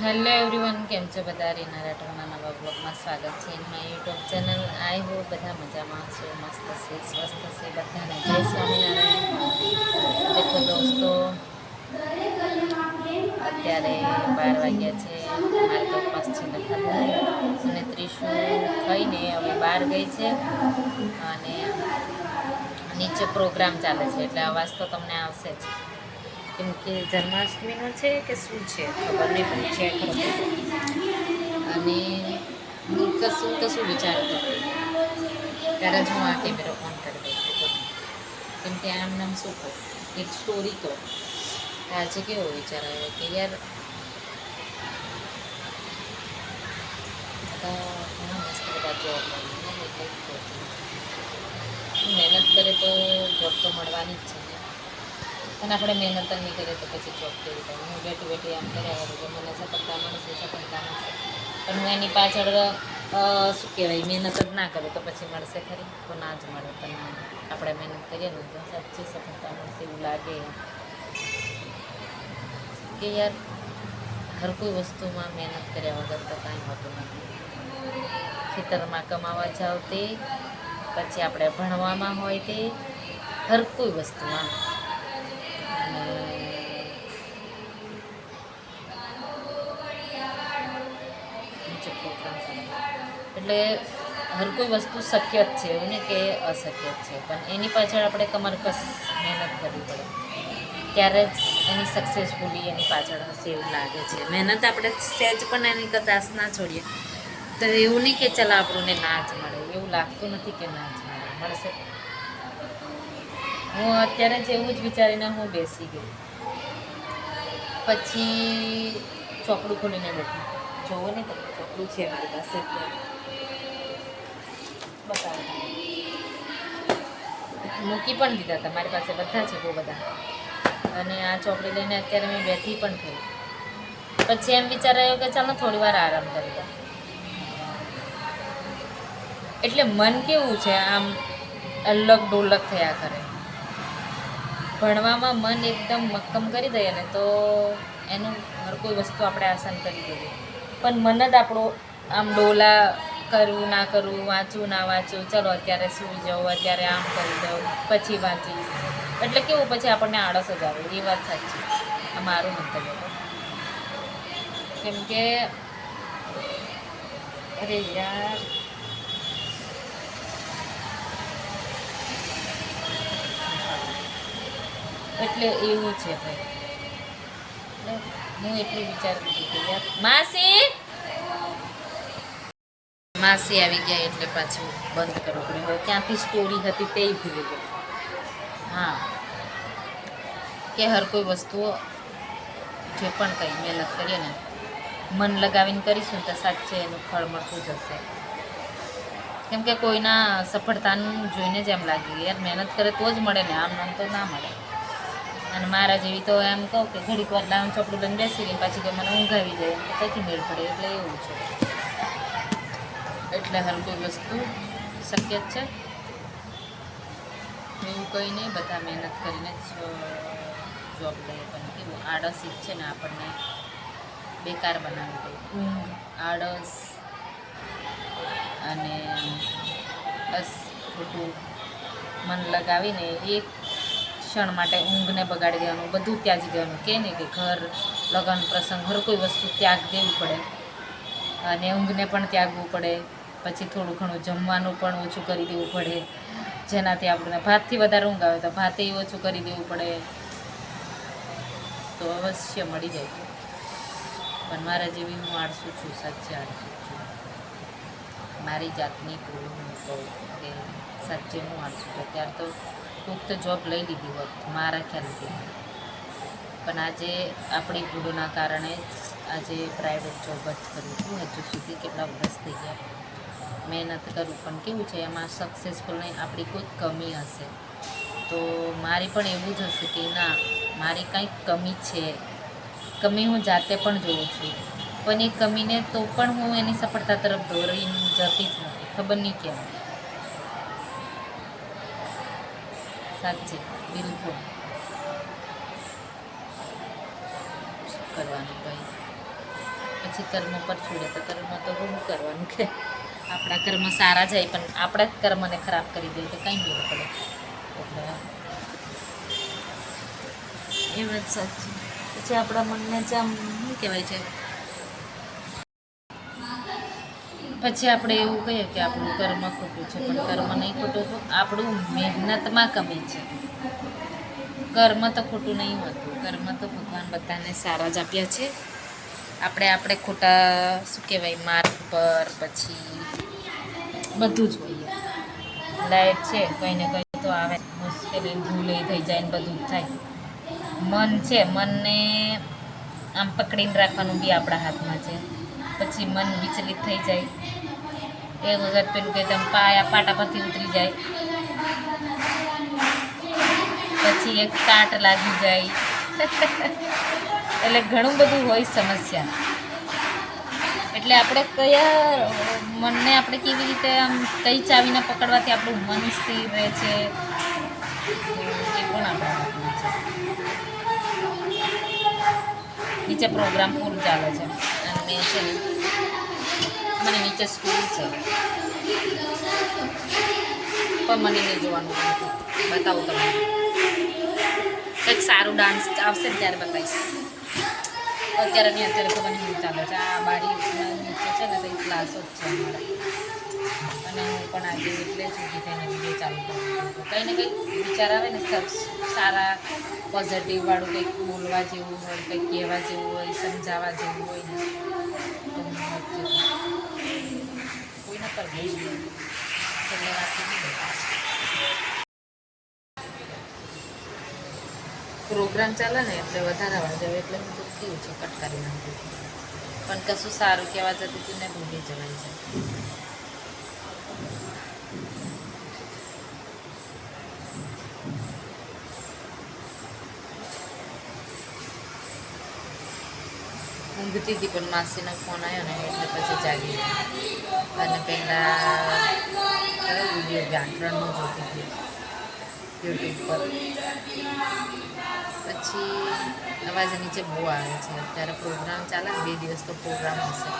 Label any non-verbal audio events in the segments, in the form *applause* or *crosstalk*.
Hello everyone કેમ છો બધા? રીના રાઠવાના નવા બ્લોગમાં સ્વાગત છે. મારી યુટ્યુબ ચેનલ આઈ હો બધા મજામાં છો મસ્ત છે સ્વસ્થ છે બધાને. જય સ્વામિનારાયણ. દેખો દોસ્તો, અત્યારે બાર વાગ્યા છે મારે તો ઉપવાસ છે અને ત્રીસું થઈને હવે બહાર ગઈ છે. અને નીચે પ્રોગ્રામ ચાલે છે, એટલે અવાજ તો તમને આવશે જ. કેમ કે જન્માષ્ટમીનો છે કે શું છે? ખબર નહીં પણ છે અને હું કશું કશું વિચારતી હતી ત્યારે જ હું આ કેમેરો ઓન કરી દઉં કેમ આમ નામ શું કહું? એક સ્ટોરી કહું. આજે કેવો વિચાર આવ્યો કે યાર ઘણા મસ્ત બધા જોબ નથી. મહેનત કરે તો જોબ તો મળવાની જ છે. અને આપણે મહેનત નહીં કરીએ તો પછી જોબ કેવી થાય? હું બેઠી બેઠી આમ કર્યા કરું મને સફળતા મળશે સફળતા મળશે. પણ હું એની પાછળ શું કહેવાય, મહેનત જ ના કરું તો પછી મળશે ખરી? તો ના જ મળે. પણ આપણે મહેનત કરીએ ને તો સાચી સફળતા મળશે એવું લાગે. કે યાર, હર કોઈ વસ્તુમાં મહેનત કર્યા વગર તો કાંઈ હોતું નથી. ખેતરમાં કમાવા જાવ તે, પછી આપણે ભણવામાં હોય તે, હર કોઈ વસ્તુમાં એટલે હર કોઈ વસ્તુ શક્ય જ છે, એવું નહીં કે અશક્ય છે. પણ એની પાછળ આપણે કમરકસ મહેનત કરવી પડે. ત્યારે જ એની સક્સેસફુલી એની પાછળ હશે એવું લાગે છે. મહેનત આપણે સહેજ પણ એની કચાશ ના છોડીએ. તો એવું નહીં કે ચાલ આપણને ના જ મળે. એવું લાગતું નથી કે ના જ મળે. મળશે. હું અત્યારે જ એવું જ વિચારીને હું બેસી ગઈ. પછી ચોપડું ખોલીને બેઠી. જોવો ને ચોપડું છે મારી પાસે. મૂકી પણ દીધા, તમારી પાસે બધા છે બહુ બધા. અને આ ચોપડી લઈને અત્યારે મેં બેઠી પણ થઈ. પછી એમ વિચારાયો કે ચાલો થોડી વાર આરામ કરી દો એટલે મન કેવું છે આમ અલગ ડોલક થયા કરે. ભણવામાં મન એકદમ મક્કમ કરી દઈએ ને તો એનું હર કોઈ વસ્તુ આપણે આસાન કરી દઈએ પણ મન જ આપણો આમ ડોલા કરવું ના કરવું વાંચવું ના વાંચવું ચલો અત્યારે સૂઈ જાઉં, અત્યારે આમ કરી દઉં, પછી વાંચીશ. એટલે કેવું, પછી આપણને આળસ જ આવે, એ વાત સાચી. આ મારું મંતવ્ય. કેમ કે, અરે યાર. એટલે એવું છે ભાઈ. હું એટલું વિચારતી હતી યાર, માસી! માસી આવી ગયા એટલે પાછું બંધ કરવું પડ્યું હવે ક્યાંથી સ્ટોરી હતી તે ભૂલી ગઈ હા. કે હર કોઈ વસ્તુઓ જે પણ કંઈ મહેનત કરીએ ને, મન લગાવીને કરીશું તો સાચે એનું ફળ મળતું જશે. કેમ કે કોઈના સફળતાનું જોઈને જ એમ લાગે યાર મહેનત કરે તો જ મળે ને, આમ નામ તો ના મળે. અને મારા જેવી તો એમ કહું કે ઘડીક વાર લાવન ચોપડું લઈને બેસી ગઈ પાછી કે મને ઊંઘ આવી જાય તો કઈથી મેળ પડે? એટલે એવું છે. એટલે હર કોઈ વસ્તુ શક્ય જ છે. એવું કંઈ નહીં, બધા મહેનત કરીને જ જોબ લઈએ. પણ કેવું, આળસ જ છે ને આપણને બેકાર બનાવી દે. આળસ અને બસ ખોટું મન લગાવીને એક ક્ષણ માટે ઊંઘને બગાડી દેવાનું, બધું ત્યાજી દેવાનું. કે ને કે ઘર, લગ્ન, પ્રસંગ, હર કોઈ વસ્તુ ત્યાગ દેવું પડે. અને ઊંઘને પણ ત્યાગવું પડે. પછી થોડું ઘણું જમવાનું પણ ઓછું કરી દેવું પડે. જેનાથી આપણને ભાતથી વધારે ઊંઘ આવે તો ભાતે ઓછું કરી દેવું પડે. તો અવશ્ય મળી જાય. પણ મારા જેવી હું આળસું છું, સાચે આળસું છું. મારી જાતની ભૂલ હું કહું કે સાચે હું આળસું છું. અત્યારે તો કોઈક તો જોબ લઈ લીધી હોત, મારા ખ્યાલથી. પણ આજે આપણી ભૂલોના કારણે આજે પ્રાઇવેટ જોબ જ કરું છું હજુ સુધી કેટલા વર્ષ થઈ ગયા? મહેનત કરું, પણ કેવું છે, એમાં સક્સેસફુલ નહીં, આપણી કોઈ કમી હશે. તો મારી પણ એવું જ હશે કે ના, મારી કંઈક કમી છે. કમી હું જાતે પણ જોઉં છું. પણ એ કમીને તો પણ હું એની સફળતા તરફ દોરીને જતી જ નથી. ખબર નહીં કેમ. સાચે બિલકુલ. શું કરવાનું ભાઈ? પછી કર્મ પર છોડે, તો કર્મ તો શું કરવાનું કે? આપણા કર્મ સારા જાય, પણ આપણા જ કર્મને ખરાબ કરી દે તો કંઈ નહીં પડે. એટલે એ વાત સાચી. પછી આપણા મનને જ આમ, શું કહેવાય છે? પછી આપણે એવું કહીએ કે આપણું કર્મ ખોટું છે, પણ કર્મ નહીં ખોટું તો આપણું મહેનતમાં કમી છે. કર્મ તો ખોટું નહીં હોતું. કર્મ તો ભગવાન બધાને સારા જ આપ્યા છે. આપણે આપણે ખોટા, શું કહેવાય, માર્ગ પર, પછી બધું જ હોઈએ. લાઈટ છે, કંઈ ને કંઈ તો આવે. મુશ્કેલી ભૂલે થઈ જાય ને બધું જ થાય. મન છે, મનને આમ પકડીને રાખવાનું બી આપણા હાથમાં છે. પછી મન વિચલિત થઈ જાય. એક વખત પેલું કે તમે પાયા પાટા પરથી ઉતરી જાય. પછી એક કાટ લાગી જાય. *laughs* એટલે ઘણું બધું હોય સમસ્યા. એટલે આપણે કયા મનને આપણે કેવી રીતે આમ કઈ ચાવીને પકડવાથી આપણું મન સ્થિર રહે છે, એ પણ આપણે નીચે પ્રોગ્રામ ફૂલ ચાલે છે. અને મેં છે ને, મને નીચે સ્કૂલ છે. પણ મને નહીં જોવાનું. બતાવું તમને. કંઈક સારું ડાન્સ આવશે ત્યારે બતાવીશ. અત્યારે નહીં, અત્યારે ખબર નહીં ચાલે છે. આ બારી ક્લાસો જ છે અમારા. અને હું પણ આજે એટલે જ ઊભી થઈને વીડિયો ચાલુ કરું કંઈ ને કંઈક વિચાર આવે ને સારા પોઝિટિવવાળું કંઈક બોલવા જેવું હોય, કંઈક કહેવા જેવું હોય, સમજાવવા જેવું હોય ને, તો હું કોઈને પર એટલે પ્રોગ્રામ ચાલે ને, એટલે વધારે અવાજ આવે, એટલે હું કેવું છે કટ કરી નાખું છું. પણ કશું સારું કહેવા જતી હતી ને ભૂલી જવાય છે. ઊંઘતી હતી પણ માસીનો ફોન આવ્યો ને એટલે પછી જાગી અને પહેલાં કયો વીડિયો વ્યાકરણનો જોતી હતી યુટ્યુબ પર. પછી અવાજ નીચે બહુ આવે છે. અત્યારે પ્રોગ્રામ ચાલે બે દિવસ તો પ્રોગ્રામ હશે.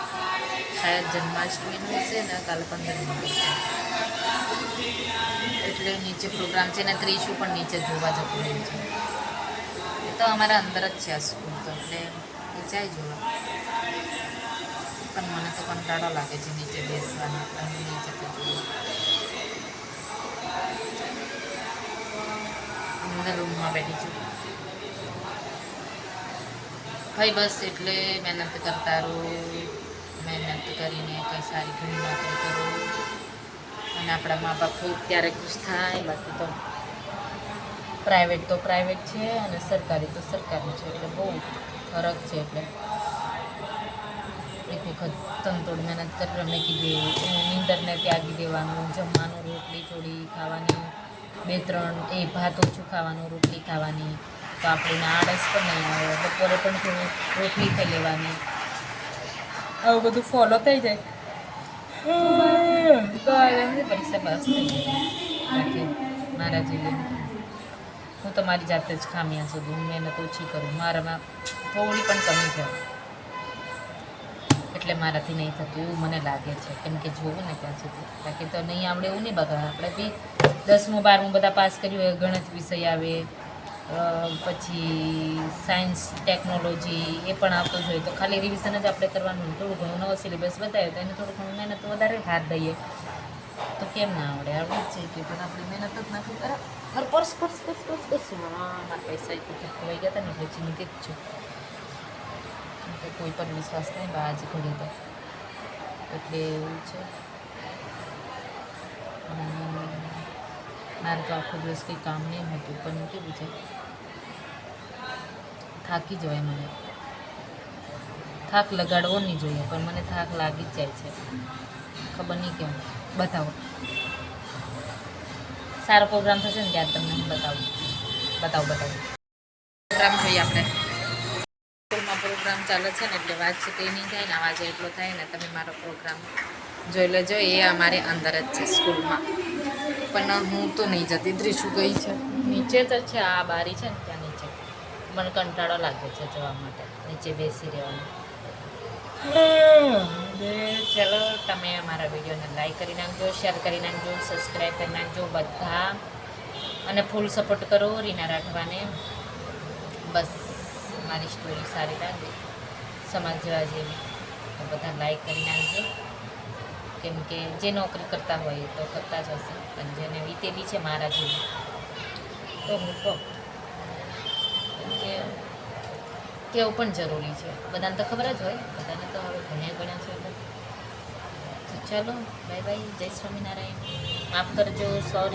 શાયદ જન્માષ્ટમીનું હશે ને, કાલ પંદરમી હશે. એટલે નીચે પ્રોગ્રામ છે ને, ત્રીસું પણ નીચે જોવા જતું રહે છે. એ તો અમારા અંદર જ છે સ્કૂલ તો, એટલે એ જાય જોવા પણ મને તો કંટાળો લાગે છે નીચે બેસવાનો હું નહીં જતી જોવા. અંદર રૂમમાં બેઠી છું. ભાઈ બસ એટલે મહેનત કરતા રહો, મહેનત કરીને કંઈ સારી ઘણી નોકરી કરો. અને આપણા મા બાપ ખૂબ ત્યારે ખુશ થાય, બાકી તો પ્રાઇવેટ તો પ્રાઇવેટ છે અને સરકારી તો સરકારી છે, એટલે બહુ ફરક છે એટલે. એક વખત તનતોડ મહેનત કરી મેં કીધું નીંદરને ત્યાગી દેવાનું, જમવાનું રોટલી થોડી ખાવાની, બે ત્રણ એ ભાત ઓછું ખાવાનું, રોટલી ખાવાની. તો આપણે આળસ પણ નહીં આવે. બપોરે પણ થોડું રોટલી ખાઈ લેવાની. આવું બધું ફોલો થઈ જાય. તો હવે પરીક્ષા પાસ થઈ બાકી મારા જેવી. હું તો મારી જાતે જ ખામી શોધું હું મહેનત ઓછી કરું. મારામાં થોડી પણ કમી છે. એટલે મારાથી નહીં થતું એવું મને લાગે છે. કેમ કે જોવું ને ત્યાં સુધી. બાકી તો નહીં આવડે એવું નહીં બગાડે. આપણે બી દસમું બારમું બધા પાસ કર્યું હોય ગણિત વિષય આવે પછી સાયન્સ, ટેકનોલોજી એ પણ આવતો જોઈએ તો ખાલી રિવિઝન જ આપણે કરવાનું. થોડું ઘણું નવો સિલેબસ બતાવ્યો તો એને થોડું ઘણું મહેનત વધારે હાથ દઈએ. તો કેમ ના આવડે? આવડે જ છે કે પણ આપણે મહેનત જ નાખી કરે મારે purse purse purse purse purse મારા પૈસા વખત ગયા હતા ને પછી નીકળી જ છું. તો કોઈ પર વિશ્વાસ નહીં બા આજે ઘડી તો. એટલે એવું છે. મારે તો આખો દિવસ કંઈ કામ નહીં હોતું, પણ કેવું છે? થાકી જવાય મને. થાક લગાડવો નહીં જોઈએ, પણ મને થાક લાગી જ જાય છે. ખબર નહીં કેમ. બતાવો. સારો પ્રોગ્રામ થશે ને ત્યારે તમને બતાવું. બતાવું બતાવું. પ્રોગ્રામ જોઈએ આપણે. સ્કૂલમાં પ્રોગ્રામ ચાલે છે ને એટલે વાતચીત એ નહીં થાય ને અવાજ એટલો થાય ને તમે મારો પ્રોગ્રામ જોઈ લેજો, એ અમારે અંદર જ છે સ્કૂલમાં. પણ હું તો નહીં જતી. ત્રીસું ગઈ છે. નીચે જ છે, આ બારી છે ને ત્યાં. મને કંટાળો લાગે છે જવા માટે, નીચે બેસી રહેવાનું. ચલો, તમે અમારા વિડીયોને લાઈક કરી નાખજો, શેર કરી નાખજો, સબસ્ક્રાઈબ કરી નાખજો બધા. અને ફૂલ સપોર્ટ કરો રીના રાઠવાને બસ, મારી સ્ટોરી સારી લાગે. સમાજ જેવા જેવી તો બધા લાઈક કરી નાખજો. કેમ કે જે નોકરી કરતા હોય તો કરતા જ હશે. પણ જેને વીતેલી છે મારા જેવી. તો હું કહું કે કેવું પણ જરૂરી છે. બધાને તો ખબર જ હોય. બધાને તો હવે ભણ્યા ગણ્યા છે એટલે. તો ચાલો બાય બાય જય સ્વામિનારાયણ. માફ કરજો સોરી